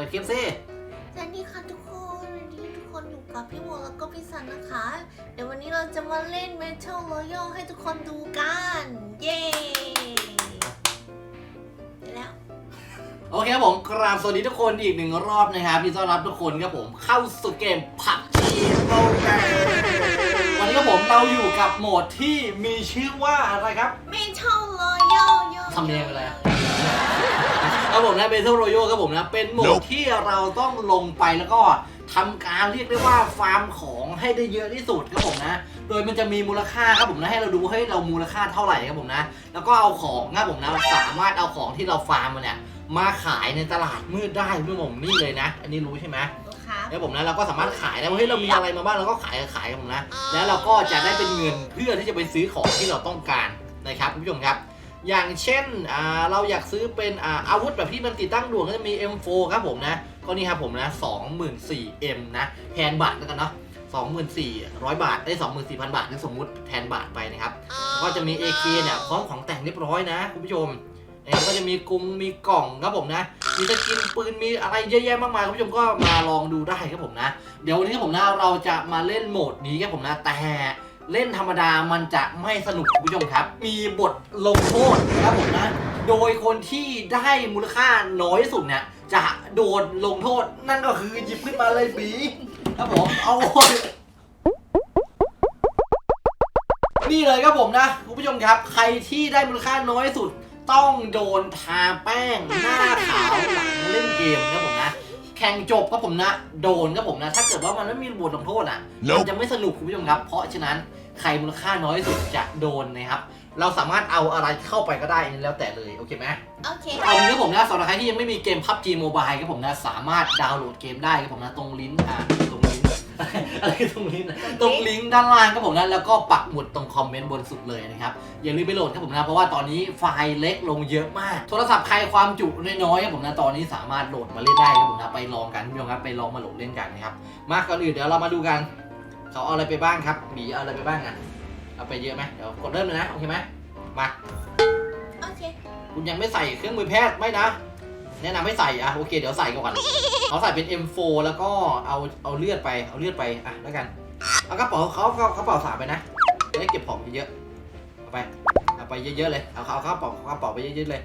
ปิดคลิปสิสวัสดีค่ะทุกคนวันนี้ทุกคนอยู่กับพี่โมแล้วก็พี่สันนะคะ เดี๋ยววันนี้เราจะมาเล่น Metal Royal ให้ทุกคนดูกัน เย้เดี๋ยวแล้ว โอเคครับผมกราบสวัสดีทุกคนอีกหนึ่งรอบนะครับที่ต้อนรับทุกคนครับผมเข้าสู่เกมผับจีโมบายวันนี้ครับผมเราอยู่กับโหมดที่มีชื่อว่าอะไรครับ Metal Royal โยทำเนียงอะไรอะ ครับผมนะเบเทอร์โรโยครับผมนะ เป็นโหมดที่เราต้องลงไปแล้วก็ทำการเรียกได้ว่าฟาร์มของให้ได้เยอะที่สุดครับผมนะ โดยมันจะมีมูลค่าครับผมนะให้เราดูให้เรามูลค่าเท่าไหร่ครับผมนะ แล้วก็เอาของครับผมนะสามารถเอาของที่เราฟาร์มมาเนี่ยมาขายในตลาดมืดได้ด้วยผมนี่เลยนะ อันนี้รู้ใช่ไหมครับแล้วผมนะเราก็สามารถขายได้ว่าเฮ้ยเรามีอะไรมาบ้างเราก็ขายขายครับผมนะ แล้วเราก็จะได้เป็นเงินเพื่อที่จะไปซื้อของที่เราต้องการนะครับคุณผู้ชมครับ อย่างเช่นอ่าเราอยากซื้อเป็นอ่าอาวุธแบบที่มันติดตั้งด่วนก็จะมี M4 ครับผมนะ ก็นี่ครับผมนะ 24,000M นะแทนบาทแล้วกันเนาะ24,000 บาทได้24,000 บาทนี่สมมุติแทนบาทไปนะครับ ก็จะมี AK เนี่ยพร้อมของแต่งเรียบร้อยนะ คุณผู้ชมนะครับก็จะมีกรุงมีกล่องครับผมนะ มีสกินปืนมีอะไรเยอะแยะมากมายคุณผู้ชมก็มาลองดูได้ครับผมนะ เดี๋ยววันนี้ผมนะเราจะมาเล่นโหมดนี้ครับผมนะแต่ เล่นธรรมดามันจะไม่สนุกคุณผู้ชมครับ มีบทลงโทษครับผมนะ โดยคนที่ได้มูลค่าน้อยที่สุดเนี่ยจะโดนลงโทษ นั่นก็คือหยิบขึ้นมาเลยบีครับผมเอานี่เลยครับผมนะคุณผู้ชมครับ ใครที่ได้มูลค่าน้อยที่สุด ต้องโดนทาแป้งหน้าขาวหลังเล่นเกมครับผมนะแข่งจบครับผมนะ โดนครับผมนะ ถ้าเกิดว่ามันไม่มีบทลงโทษอะ Nope มันจะไม่สนุกคุณผู้ชมครับ เพราะฉะนั้น ใครมูลค่าน้อยที่สุดจะโดนนะครับ เราสามารถเอาอะไรเข้าไปก็ได้นี่แล้วแต่เลย โอเคไหมโอเค เอางี้ครับผมนะสำหรับใครที่ยังไม่มีเกม PUBG Mobile ครับผมนะสามารถดาวน์โหลดเกมได้ครับผมนะตรงลิงก์อ่าตรงลิงก์อะไรคือตรงลิงก์นะตรงลิงก์ด้านล่างครับผมนะแล้วก็ปักหมุดตรงคอมเมนต์บนสุดเลยนะครับอย่าลืมไปโหลดครับผมนะเพราะว่าตอนนี้ไฟล์เล็กลงเยอะมาก โทรศัพท์ใครความจุน้อยๆครับผมนะตอนนี้สามารถโหลดมาเล่นได้ครับผมนะไปลองกันคุณผู้ชมครับไปลองมาโหลดเล่นกันนะครับมาก่อนอื่นเดี๋ยวเรามาดูกัน เขาเอาอะไรไปบ้างครับหมีเอาอะไรไปบ้างอะ เอาไปเยอะไหมเดี๋ยวกดเริ่มเลยนะโอเคไหมมา โอเค คุณยังไม่ใส่เครื่องมือแพทย์ไม่นะ แนะนำให้ใส่อะโอเคเดี๋ยวใส่ก่อนเขาใส่เป็น M4 แล้วก็เอาเอาเลือดไปเอาเลือดไปอะแล้วกันเอากระเป๋าเขาเขากระเป๋าสามไปนะจะได้เก็บของเยอะๆเอาไปเอาไปเยอะๆเลยเอาเอากระเป๋ากระเป๋าไปเยอะๆเลย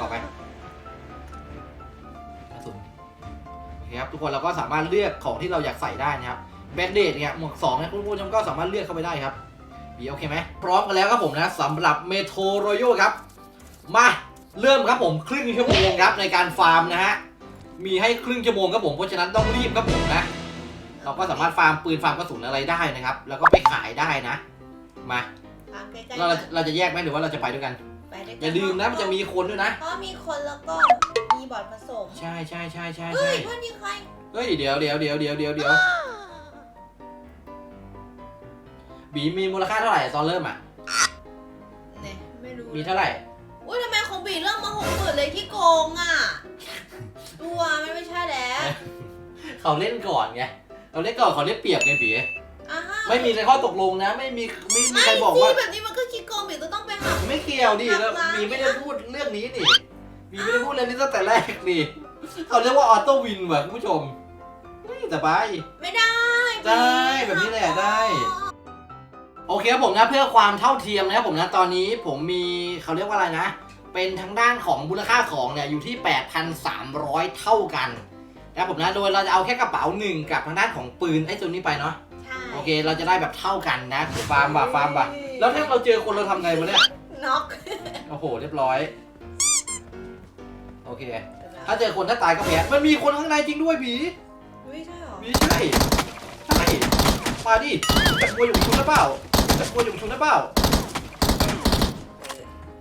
ต่อไปกระสุนโอเคครับทุกคนเราก็สามารถเลือกของที่เราอยากใส่ได้นะครับ แบนเดดเนี่ยหมวกสองเนี่ยคุณผู้ชมก็สามารถเลือกเข้าไปได้ครับบีโอเคไหมพร้อมกันแล้วครับผมนะสำหรับเมโทรโรโยครับ มาเริ่มครับผมครึ่งชั่วโมงครับในการฟาร์มนะฮะมีให้ครึ่งชั่วโมงครับผมเพราะฉะนั้นต้องรีบครับผมนะ เราก็สามารถฟาร์มปืนฟาร์มกระสุนอะไรได้นะครับ แล้วก็ไปขายได้นะมาตามใกล้ๆเราก่อนเราจะแยกไหมหรือว่าเราจะไปด้วยกัน ไปด้วยกันอย่าลืมนะมันจะมีคนด้วยนะ เพราะมีคนแล้วก็มีบอร์ดผสมใช่ใช่ใช่ใช่เฮ้ใช่ยเพื่อนนี่ใครเฮ้ยเดี๋ยวเดี๋ยวเดี๋ยวเดี๋ยวเดี๋ยวเดี๋ยว บีมีมูลค่าเท่าไหร่ตอนเริ่มอะ เนี่ยไม่รู้มีเท่าไหร่ อุ้ยทำไมของบีเริ่มมาหกหมื่นเลยที่โกงอะ ตัวมันไม่ใช่แล้วเขาเล่นก่อนไงเขาเล่นก่อนเขาเล่นเปรียบไงบีอ่าฮะไม่มีในข้อตกลงนะ ไม่มีไม่มีไม่ใครบอกสิว่าแบบนี้มันก็ขี้โกงบีก็ต้องไปหักไม่เกี่ยวดิแล้วหักล้างมีไม่ได้พูดเรื่องนี้นี่มีไม่ได้พูดเรื่องนี้ตั้งแต่แรกนี่เขาเรียกว่าออโต้วินว่ะคุณผู้ชมเฮ้ยสบาย ไม่ได้ได้แบบนี้แหละได้ โอเคครับผมนะเพื่อความเท่าเทียมนะครับผมนะตอนนี้ผมมีเขาเรียกว่าอะไรนะ เป็นทางด้านของมูลค่าของเนี่ยอยู่ที่ 8,300 เท่ากันนะครับผมนะโดยเราจะเอาแค่กระเป๋าหนึ่งกับทางด้านของปืนไอ้ตัวนี้ไปเนาะใช่โอเค เราจะได้แบบเท่ากันนะฟาร์มบ่ะฟาร์มบ่ะแล้วถ้าเราเจอคนเราทำไงวะเนี่ยน็อกโอ้โหเรียบร้อยโอเค ถ้าเจอคนถ้าตายก็แพ้มันมีคนข้างในจริงด้วยบีไม่ใช่หรอบีใช่ใช่มาดิจะกลัวอยู่ชุนหรือเปล่า จะกลัวอยู่ชุนหรือเปล่า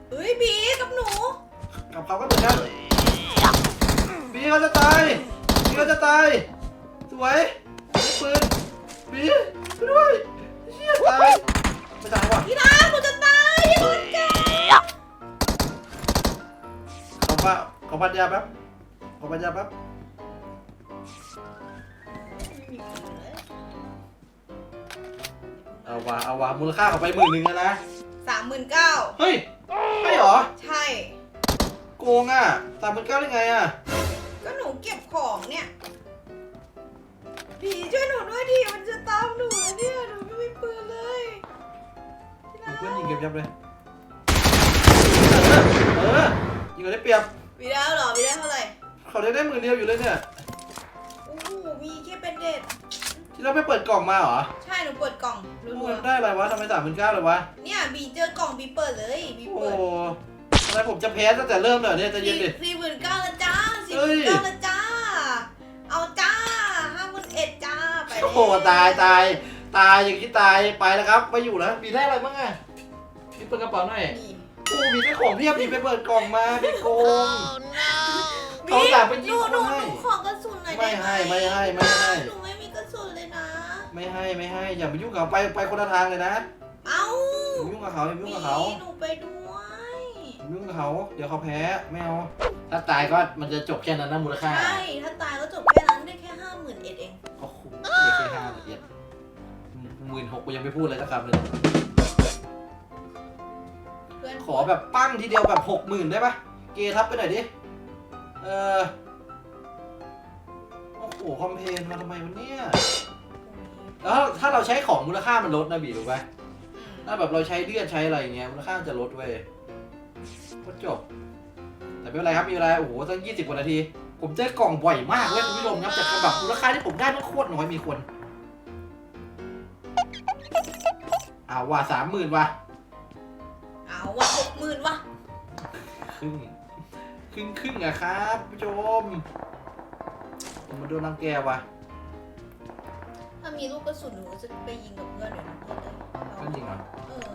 เฮ้ยบีกับหนู กับเขาก็เหมือนกันบีเขาจะตายบีเขาจะตาย สวยนี่ปืนบีช่วยด้วยเชี่ยตายไม่ตายว่ะพี่รักหนูจะตายอย่าโดนแกขอปะขอปัญญาแป๊บขอปัญญาแป๊บ เอาวะเอาวะมูลค่าเขาไปหมื่นหนึ่งแล้วนะ สามหมื่นเก้าเฮ้ยใช่เหรอ ใช่ โกงอะสามหมื่นเก้าได้ไงอะ ก็หนูเก็บของเนี่ยผีช่วยหนูด้วยดิมันจะตามหนูแล้วเนี่ยหนูไม่มีปืนเลยที่รักเพื่อนยิงเก็บยับเลย เออยิงกันได้เปรียบมีได้เหรอมีได้เท่าไหร่เขาได้ได้มือเดียวอยู่เลยเนี่ย โอ้โหมีแค่เป็นเด็ด ที่เราไปเปิดกล่องมาเหรอใช่หนูเปิดกล่องรัโอ้วยได้อะไรวะทำไมสามพันเก้าเลยวะ ๆเนี่ยบีเจอกล่องบีเปิดเลยบีโอ้เปิดทำไมผมจะแพ้ตั้งแต่เริ่มเลยเนี่ยใจะเย็นดิ สี่หมื่นเก้าแล้วจ้าสี่หเฮ้มื่ย นเก้าแล้วจ้า เอาจ้าห้าหมื่นเอ็ดจ้าไปเลยโอ้โหตายตายตายอย่างนี้ตายไปแล้วครับไม่อยู่แล้วมีได้อะไรบ้างอะมีเปิดกระเป๋าหน่อยนี่โอ้มีได้ของเพียบมีไปเปิดกล่องมามีโกง เขาบีอยากไปยิหงนูคนหนูให้ หนูขอกระสุนหน่อยไม่ได้ไหมให้ไม่ให้ไม่ให้หนูไม่มีกระสุนเลยนะ ไม่ให้ไม่ให้อย่าไปยุ่งกับเขาไปไปคนละทางเลยนะเอ้าอย่าไปยุ่งกับเขาอย่าไปยุ่งกับเขาหนูไปด้วยอย่าไปยุ่งกับเขาเดี๋ยวเขาแพ้ไม่เอาถ้าตายก็มันจะจบแค่นั้นนะมูลค่าใช่ถ้าตายก็จบแค่นั้นได้แค่ห้าหมื่นเอ็ดเองโอ้โหเดี๋ยวแค่ห้าละเอียดหมื่นหกกูยังไม่พูดเลยสักคำเลยเพื่อนขอแบบปั้งทีเดียวแบบหกหมื่นได้ปะเกทับไปหน่อยดิเออโอ้โหคอมเพลนมาทำไมวันเนี้ย แล้วถ้าเราใช้ของมูลค่ามันลดนะบีรู้ปะอืมถ้าแบบเราใช้เลือดใช้อะไรอย่างเงี้ยมูลค่ามันจะลดเว้ยก็จบ แต่ไม่เป็นไรครับมีเวลาโอ้โหตั้งยี่สิบกว่านาที ผมเจอกล่องบ่อยมากเว้ยคุณผู้ชมครับแต่แบบมูลค่าที่ผมได้มันโคตรน้อยมีคนเอาว่าสามหมื่นว่ะเอาว่ะหกหมื่นว่ะครึ่งครึ่งครึ่งอะครับผู้ชมผมมาโดนรังแกว่ะถ้า มีลูกกระสุนหนูจะไปยิงกับเพื่อนเดี๋ยวนะเพื่อนเลยก็จริงเหรอเออ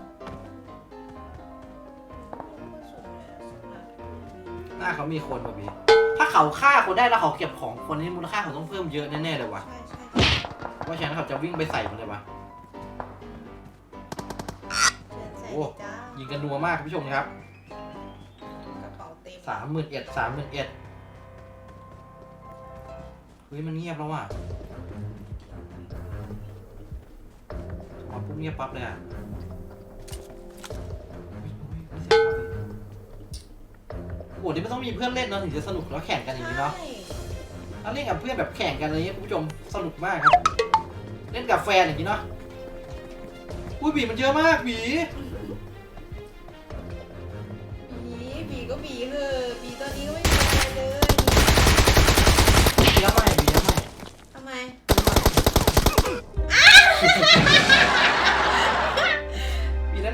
ลูกกระสุนเนี่ยสำหรับหน้าเขามีคนแบบนี้ ถ้าเขาฆ่าคนได้แล้วเขาเก็บของคนนี้มูลค่าเขาต้องเพิ่มเยอะแน่ๆเลยว่ะใช่ใช่เพราะฉะนั้นเขาจะวิ่งไปใส่มันเลยว่ะเชิญใส่โอ้เลยจ้ายิงกันนัวมากคุณผู้ชมครับกระเป๋าเต็มสามหมื่นเอ็ดสามหมื่นเอ็ดเฮ้ยมันเงียบแล้วว่ะ เงียบปั๊บเลยอะโอ้โหนี่มันต้องมีเพื่อนเล่นเนาะถึงจะสนุกแล้วแข่งกันอย่างนี้เนาะใช่ถ้าเล่นกับเพื่อนแบบแข่งกันอะไรเงี้ยคุณผู้ชมสนุกมากครับ เล่นกับแฟนอย่างนี้เนาะอุ้ยบีมันเยอะมากบีบีบีก็บีเถอะบีตอนนี้ก็ไม่มีอะไรเลยบีเยอะมากบีเยอะมากทำไมบีเล่น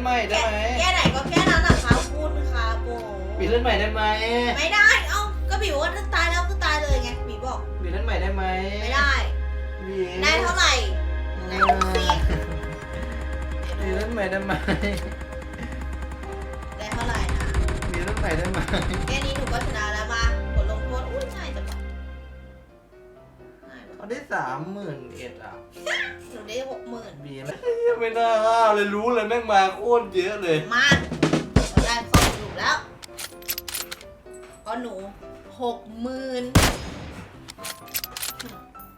ใหม่ได้ไหมแค่ไหนก็แค่นั้นนะคะคุณค่ะโบบีเล่นใหม่ได้ไหมไม่ได้ เอ้าก็บีบอกว่าถ้าตายแล้วก็ตายเลยไงบีบอก บีเล่นใหม่ได้ไหมไม่ได้ บีได้เท่าไหร่ไหนดูสิบีเล่นใหม่ได้ไหมได้เท่าไหร่นะบีเล่นใหม่ได้ไหมแค่นี้หนูก็ชนะแล้วมา ง่ายเขาวะได้สามหมื่นเอ็ดอะหนูได้หกหมื่นบีไม่ไม่น่าห้าวเลยรู้เลยแม่งมาโคตรเยอะเลย มาเราได้ข้อสรุปแล้วก็หนูหกหมื่น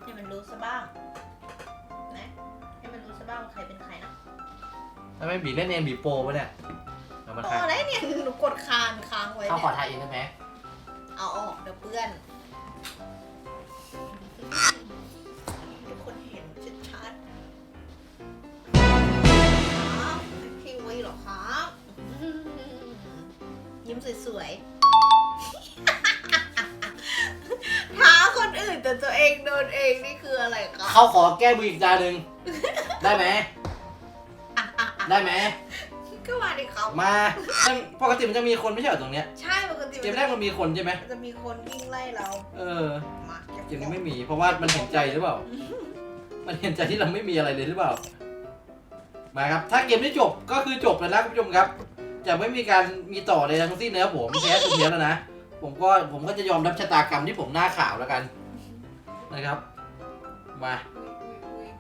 ให้มันรู้ซะบ้างนะให้มันรู้ซะบ้างว่าใครเป็นใครนะทำไมบีเล่นเองบีโปรปะเนี่ยเรามาต่ทายออะไรเนี่ยหนูกดคานค้างไว้เขาเนี่ยขอทายเองได้ไหมเอาออกเดี๋ยวเปื้อน ยิ้มสวยๆ ท้าคนอื่นแต่ตัวเองโดนเองนี่คืออะไรครับเขาขอแก้มืออีกตาหนึ่ง ได้ไหม ได้ไหม ก็มาดิครับมา ปกติมันจะมีคนไม่ใช่เหรอตรงเนี้ย ใช่ปกติเกมแรกมันมีคนใช่ไหม มันจะมีคนวิ่งไล่เรา เออ มาเกมนี้ไม่มี เพราะว่ามันเห็นใจหรือเปล่า มันเห็นใจที่เราไม่มีอะไรเลยหรือเปล่า มาครับ ถ้าเกมนี้จบก็คือจบแล้วนะคุณผู้ชมครับ จะไม่มีการมีต่อใดทั้งสิ้นนะครับผมแพ้สุดเนี้ยแล้วนะ ผมก็ผมก็จะยอมรับชะตากรรมที่ผมหน้าข่าวแล้วกัน นะครับ มา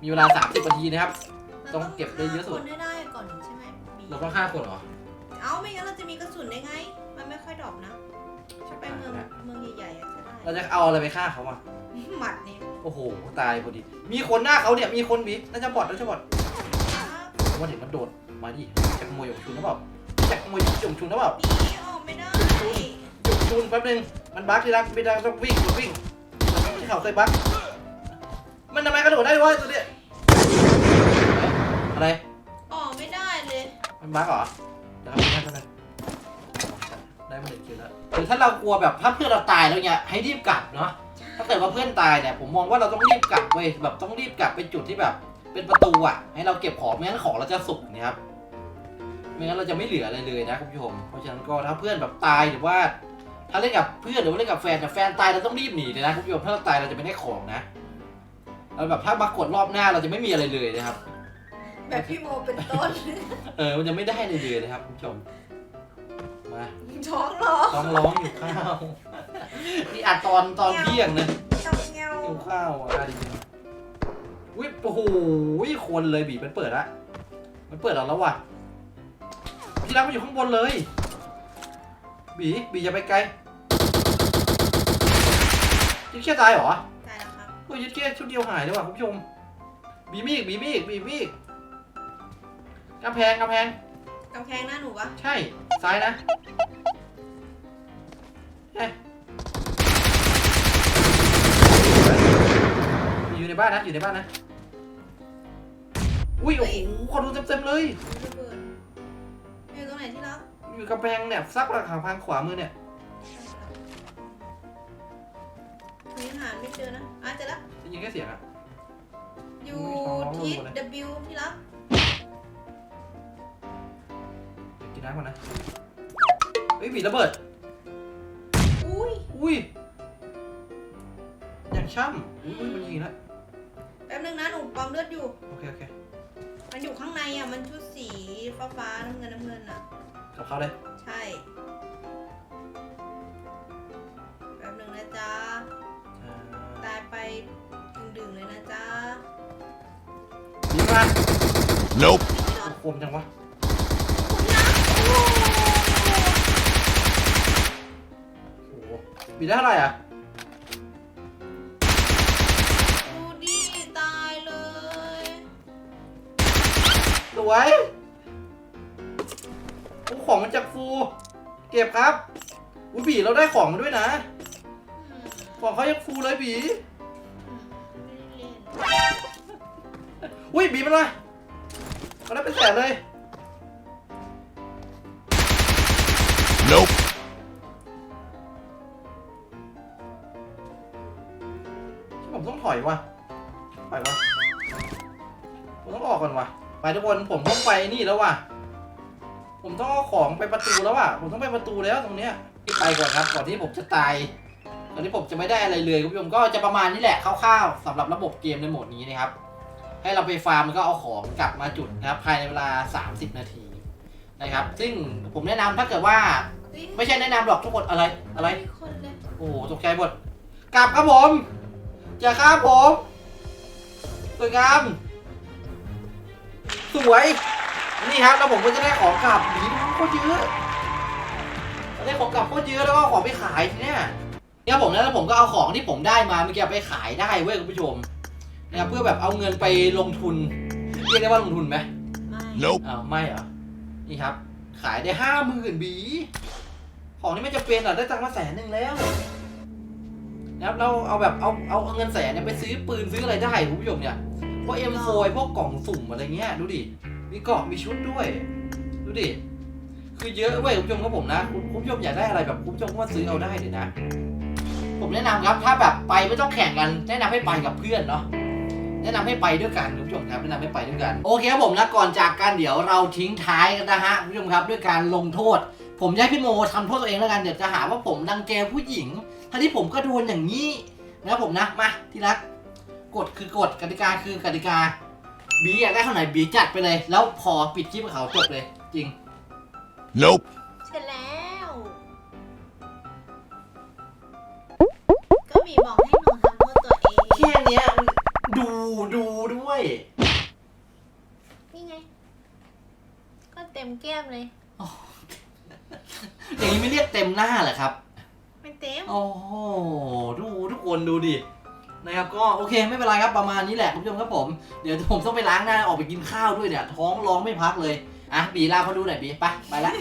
มีเวลา 30นาทีนะครับ ต้องเก็บได้เยอะสุด คนให้ได้ก่อนใช่ไหมบีเราต้องฆ่าคนเหรอเอ้าไม่งั้นเราจะมีกระสุนได้ไง มันไม่ค่อยดรอปนะถ้าไปเมืองอ่าเมืองใหญ่ๆอะจะได้ เราจะเอาอะไรไปฆ่าเขาอะ หมัดเนี่ยโอ้โห ตายพอดี มีคนหน้าเขาเนี่ย มีคนบีน่าจะบอดน่าจะบอดครับผมว่าเด็กมันโดด มาดิจะขโมยของชุนหรือเปล่า จะขโมยของชุนหรือเปล่าบีออกไม่ได้จุกชุนแป๊บนึงมันบั๊กที่รักไม่ได้ต้องวิ่งวิ่งเขาเคยบักมันทำไมกระโดดได้วะตัวเนี้ยอะไรอ๋อไม่ได้เลยมันบั๊กเหรอเดี๋ยวครับท่านได้มาหนึ่งคิวแล้วคือถ้าเรากลัวแบบถ้าเพื่อนเราตายแล้วเนี่ยให้รีบกลับเนาะถ้าเกิดว่าเพื่อนตายเนี่ยผมมองว่าเราต้องรีบกลับเว้ยแบบต้องรีบกลับไปจุดที่แบบ เป็นประตูอะ ให้เราเก็บของไม่งั้นของเราจะสุกนะครับ ไม่งั้นเราจะไม่เหลืออะไรเลยนะคุณผู้ชม เพราะฉะนั้นก็ถ้าเพื่อนแบบตายหรือว่า ถ้าเล่นกับเพื่อนหรือว่าเล่นกับแฟนแต่แฟนตายเราต้องรีบหนีเลยนะคุณผู้ชมถ้าเราตายเราจะไม่ได้ของนะเราแบบถ้ามากดรอบหน้าเราจะไม่มีอะไรเลยนะครับ แบบพี่โมเป็นต้นเออมันจะไม่ได้เลยเลยนะครับคุณผู้ชมมาท้องเหรอต้องร้องอยู่ข้าวนี่อัดตอนตอนเที่ยงนะเงาเงาหิวข้าวอะดีวิโอ้โหคนเลยบีมันเปิดละมันเปิดเราแล้วว่ะ พี่รักมันอยู่ข้างบนเลย บีบีอย่าไปไกลยึดแค่ตายเหรอตายแล้วครับโอ้ยยึดแค่ชุดเดียวหายเลยว่ะคุณผู้ชม บีมีอีกบีมีอีกบีมีอีกกำแพงกำแพง กำแพงหน้าหนูวะใช่ ซ้ายนะเฮ้ยอยู่ในบ้านนะ อยู่ในบ้านนะ อุ้ย โอ้โหคนดูเต็มๆเลยระเบิด อยู่กำแพงเนี่ยซักระขางพังขวามือเนี่ยหนูยังหาไม่เจอนะอะเจอแล้วได้ยินแค่เสียงอะ อยู่อุ๊ยทิศท้องร้องเลย W ที่รักกินน้ำก่อนนะเฮ้ยบีระเบิด อุ้ยอุ้ย อย่างช่ำอุ้ยอุ้ยมันยิงแล้วแป๊บนึงนะหนูปั๊มเลือดอยู่ โอเค โอเค มันอยู่ข้างในอะ มันชุดสีฟ้าฟ้าๆน้ำเงินน้ำเงินอะ กับเขาเลยใช่แป๊บนึงนะจ๊ะอ่าตายไปดึงๆเลยนะจ๊ะบีมา Nope. โอ้โหคมจังวะโอ้โหบีได้เท่าไหร่อะดูดิตายเลย สวยโอ้ ของมันจากฟู เก็บครับอุ้ยบีเราได้ของมาด้วยนะอืมของเขายังฟูเลยบีอืมไม่ได้เล่นอุ้ยบีมันเลยมันได้เป็นแสนเลย Nope. ผมต้องถอยว่ะถอยวะผมต้องออกก่อนว่ะ ไปทุกคนผมต้องไปนี่แล้วว่ะ ผมต้องเอาของไปประตูแล้วว่ะ ผมต้องไปประตูแล้วตรงเนี้ยไปก่อนครับก่อนที่ผมจะตายก่อนที่ผมจะไม่ได้อะไรเลยคุณผู้ชมก็จะประมาณนี้แหละคร่าวๆสำหรับระบบเกมในโหมดนี้นะครับ ให้เราไปฟาร์มแล้วก็เอาของกลับมาจุดนะครับ ภายในเวลา 30 นาทีนะครับ ซึ่งผมแนะนำถ้าเกิดว่า ไม่ใช่แนะนำหรอกทุกคนอะไรอะไร คนเลยโอ้โหตกใจหมดกลับครับผมอย่าฆ่าผมสวยงามสวย นี่ครับแล้วผมก็จะได้ของกลับดีโคตรเยอะได้ของกลับโคตรเยอะแล้วก็เอาของไปขายทีเนี้ยเนี่ยผมนะแล้วผมก็เอาของที่ผมได้มาเมื่อกี้ไปขายได้เว้ยคุณผู้ชมนะครับเพื่อแบบเอาเงินไปลงทุนเรียกได้ว่าลงทุนไหมไม่ Nope. อ้าวไม่เหรอนี่ครับ ขายได้ห้าหมื่นบี ของที่ไม่จะเป็นอะได้ตังค์มาแสนหนึ่งแล้วนะครับเราเอาแบบเอาเอาเงินแสนเนี่ยไปซื้อปืนซื้ออะไรได้คุณผู้ชมเนี่ยพวกเอ็มโฟพวกกล่องสุ่มอะไรเงี้ยดูดิ มีกล่องมีชุดด้วย ดูดิ คือเยอะเว้ยคุณผู้ชมครับผมนะคุณผู้ชมอยากได้อะไรแบบคุณผู้ชมก็มาซื้อเอาได้เลยนะ ผมแนะนำครับถ้าแบบไปไม่ต้องแข่งกัน แนะนำให้ไปกับเพื่อนเนาะแนะนำให้ไปด้วยกันคุณผู้ชมครับแนะนำให้ไปด้วยกัน โอเคครับผมนะก่อนจากกันเดี๋ยวเราทิ้งท้ายกันนะฮะคุณผู้ชมครับด้วยการลงโทษ ผมจะให้พี่โมทำโทษตัวเองแล้วกันเดี๋ยวจะหาว่าผมรังแกผู้หญิงทั้งที่ผมก็โดนอย่างนี้นะครับผมนะมาที่รักกฎคือกฎกติกาคือกติกา บีอยากได้เท่าไหร่บีจัดไปเลย แล้วพอปิดคลิปกับเขาจบเลย จริง Nope. เสร็จแล้ว ก็มีบอกให้หนูทำโทษตัวเอง แค่เนี้ยดูดูด้วย นี่ไง ก็เต็มแก้มเลย อย่างนี้ไม่เรียกเต็มหน้าเหรอครับ ไม่เต็ม โอ้โห ดูทุกคนดูดิ นะครับก็โอเคไม่เป็นไรครับประมาณนี้แหละคุณผู้ชมครับผมเดี๋ยวผมต้องไปล้างหน้าออกไปกินข้าวด้วยเนี่ยท้องร้องไม่พักเลยอะบีลาเขาดูหน่อยบีไปไปละ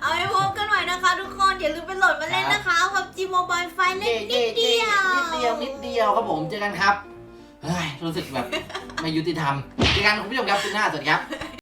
เอาเอาไว้พบกันใหม่นะคะ ทุกคน อย่าลืมไปโหลดมาเล่นนะคะพับจีโมบายไฟเล่นนิดเดียวนิดเดียวนิดเดียวครับผมเจอกันครับเฮ้ยรู้สึกแบบไม่ยุติธรรมเจอกันคุณผู้ชมครับคุณหน้าสวัสดีครับ